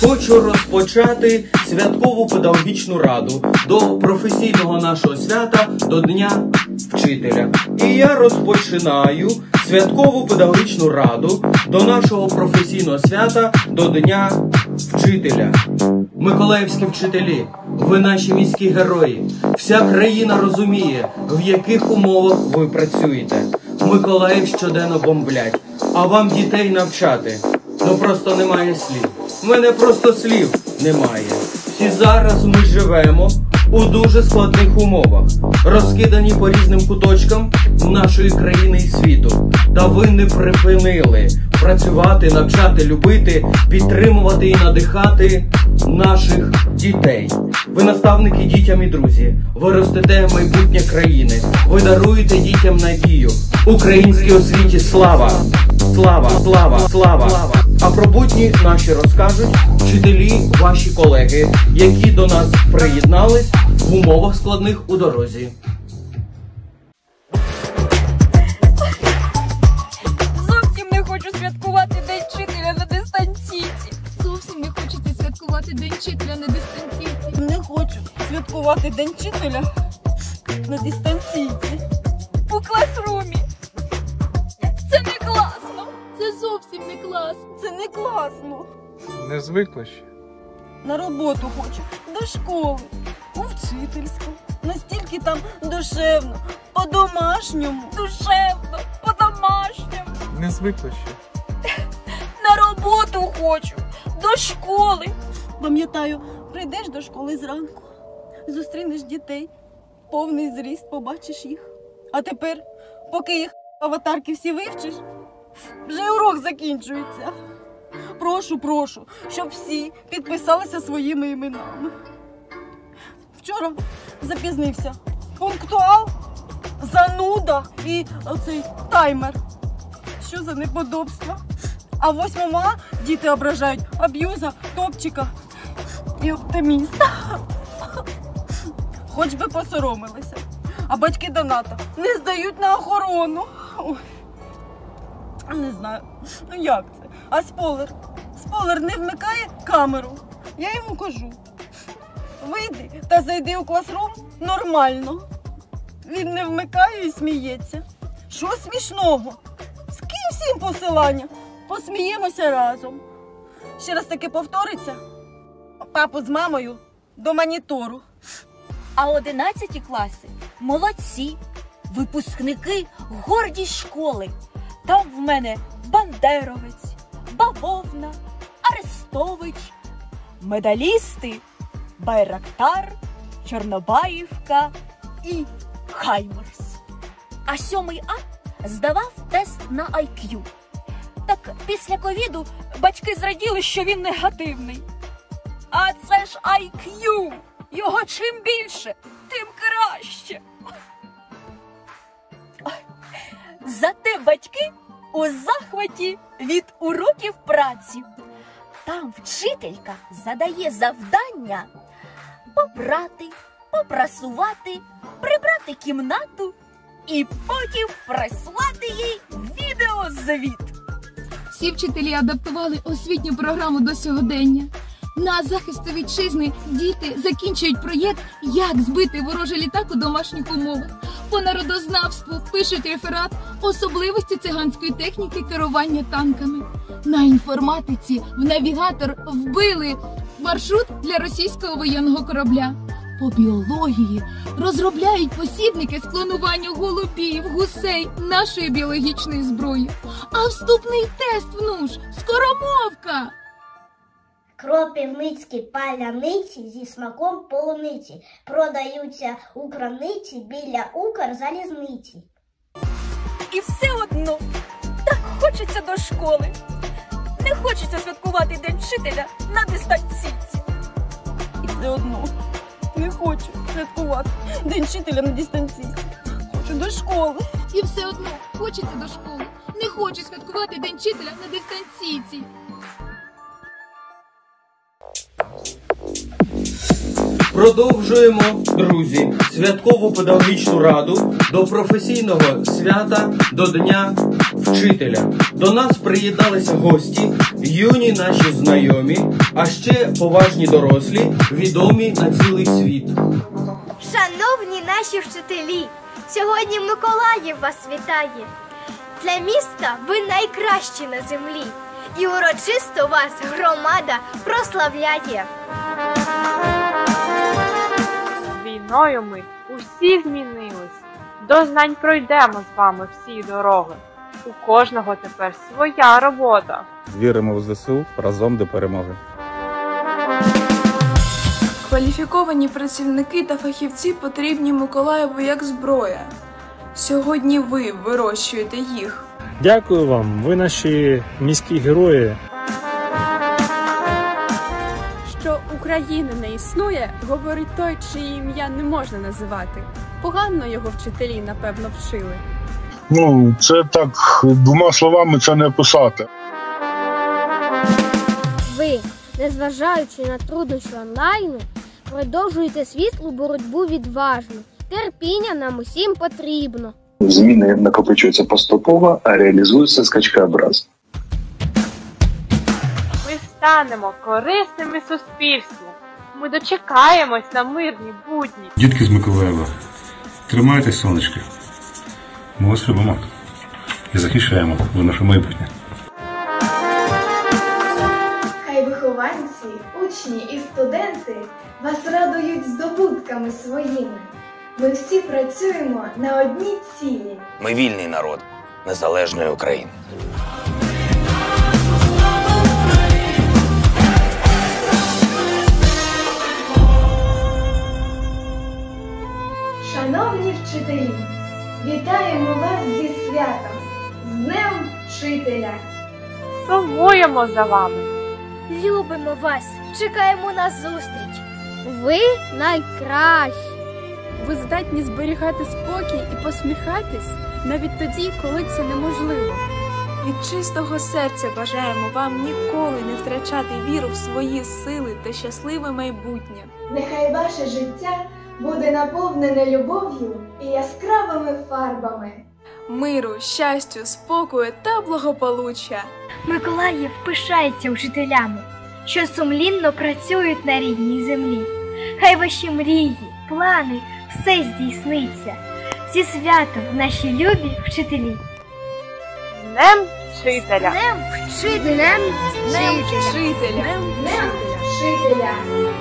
хочу розпочати святкову педагогічну раду до професійного нашого свята до Дня вчителя. І я розпочинаю святкову педагогічну раду до нашого професійного свята до Дня вчителя. Миколаївські вчителі, ви наші міські герої. Вся країна розуміє, в яких умовах ви працюєте. Миколаїв щоденно бомблять, а вам дітей навчати. Ну просто немає слів. Мене просто слів немає. Всі зараз ми живемо у дуже складних умовах, розкидані по різним куточкам нашої країни і світу. Та ви не припинили працювати, навчати, любити, підтримувати і надихати наших дітей. Ви наставники дітям і друзі. Ви ростете майбутнє країни. Ви даруєте дітям надію. Українській освіті слава! Слава, слава, слава! А про будні наші розкажуть вчителі, ваші колеги, які до нас приєднались в умовах складних у дорозі. Зовсім не хочу святкувати День вчителя на дистанційці. Зовсім не хочеться святкувати День вчителя на дистанційці. Не хочу святкувати День вчителя на дистанційці. У класрумі. Зовсім не клас. Це не класно. Не звикла ще. На роботу хочу, до школи, у вчительську. Настільки там душевно, по-домашньому. Душевно, по-домашньому. Не звикла ще. На роботу хочу, до школи. Пам'ятаю, прийдеш до школи зранку, зустрінеш дітей, повний зріст, побачиш їх. А тепер, поки їх аватарки всі вивчиш, вже урок закінчується. Прошу, прошу, щоб всі підписалися своїми іменами. Вчора запізнився. Пунктуал, зануда і оцей таймер. Що за неподобства? А 8 ма діти ображають аб'юза, топчика і оптиміста. Хоч би посоромилися. А батьки доната не здають на охорону. Ой. Не знаю, ну як це? А спойлер? Спойлер не вмикає камеру. Я йому кажу. Вийди та зайди у класрум нормально. Він не вмикає і сміється. Що смішного? З ким всім посилання? Посміємося разом. Ще раз таки повториться. Папу з мамою до монітору. А 11 класи молодці, випускники гордість школи. Там в мене Бандеровець, Бавовна, Арестович, медалісти, Байрактар, Чорнобаївка і Хаймерс. А сьомий А здавав тест на IQ. Так після ковіду батьки зраділи, що він негативний. А це ж IQ! Його чим більше, у захваті від уроків праці. Там вчителька задає завдання попрати, попрасувати, прибрати кімнату і потім прислати їй відеозвіт. Всі вчителі адаптували освітню програму до сьогодення. На захисту вітчизни діти закінчують проєкт Як збити ворожий літак у домашніх умовах. По народознавству пишуть реферат особливості циганської техніки керування танками. На інформатиці в навігатор вбили маршрут для російського воєнного корабля. По біології розробляють посібники з клонування голубів, гусей нашої біологічної зброї. А вступний тест в НУШ скоромовка. Кропивницькі паляниці зі смаком полуниці продаються у крамниці біля Укрзалізниці. І все одно так хочеться до школи. Не хочеться святкувати День вчителя на дистанційці. І все одно не хочу святкувати День вчителя на дистанційці. Хочу до школи. І все одно хочеться до школи. Не хочу святкувати День вчителя на дистанційці. Продовжуємо, друзі, святкову педагогічну раду до професійного свята до Дня вчителя. До нас приєдналися гості, юні наші знайомі, а ще поважні дорослі, відомі на цілий світ. Шановні наші вчителі, сьогодні Миколаїв вас вітає. Для міста ви найкращі на землі, і урочисто вас громада прославляє. Війною ми усі змінились. До знань пройдемо з вами всі дороги. У кожного тепер своя робота. Віримо в ЗСУ разом до перемоги. Кваліфіковані працівники та фахівці потрібні Миколаєву як зброя. Сьогодні ви вирощуєте їх. Дякую вам, ви наші міські герої. України не існує, говорить той, чиє ім'я не можна називати. Погано його вчителі, напевно, вчили. Ну, це так двома словами це не описати. Ви, незважаючи на труднощі онлайну, продовжуєте світлу боротьбу відважно. Терпіння нам усім потрібно. Зміни накопичуються поступово, а реалізуються скачкообразно. Станемо корисними суспільству. Ми дочекаємось на мирні будні. Дітки з Миколаєва, тримайтесь, сонечки. Ми вас любимо і захищаємо за наше майбутнє. Хай вихованці, учні і студенти вас радують здобутками своїми. Ми всі працюємо на одній цілі. Ми вільний народ незалежної України. Сумуємо за вами. Любимо вас, чекаємо на зустріч. Ви найкращі. Ви здатні зберігати спокій і посміхатись навіть тоді, коли це неможливо. Від чистого серця бажаємо вам ніколи не втрачати віру в свої сили та щасливе майбутнє. Нехай ваше життя буде наповнене любов'ю і яскравими фарбами. Миру, щастю, спокою та благополуччя. Миколаїв пишається вчителями, що сумлінно працюють на рідній землі. Хай ваші мрії, плани, все здійсниться. Зі святом наші любі вчителі. Днем вчителя! Днем вчителя! Днем вчителя! Днем Вчителя!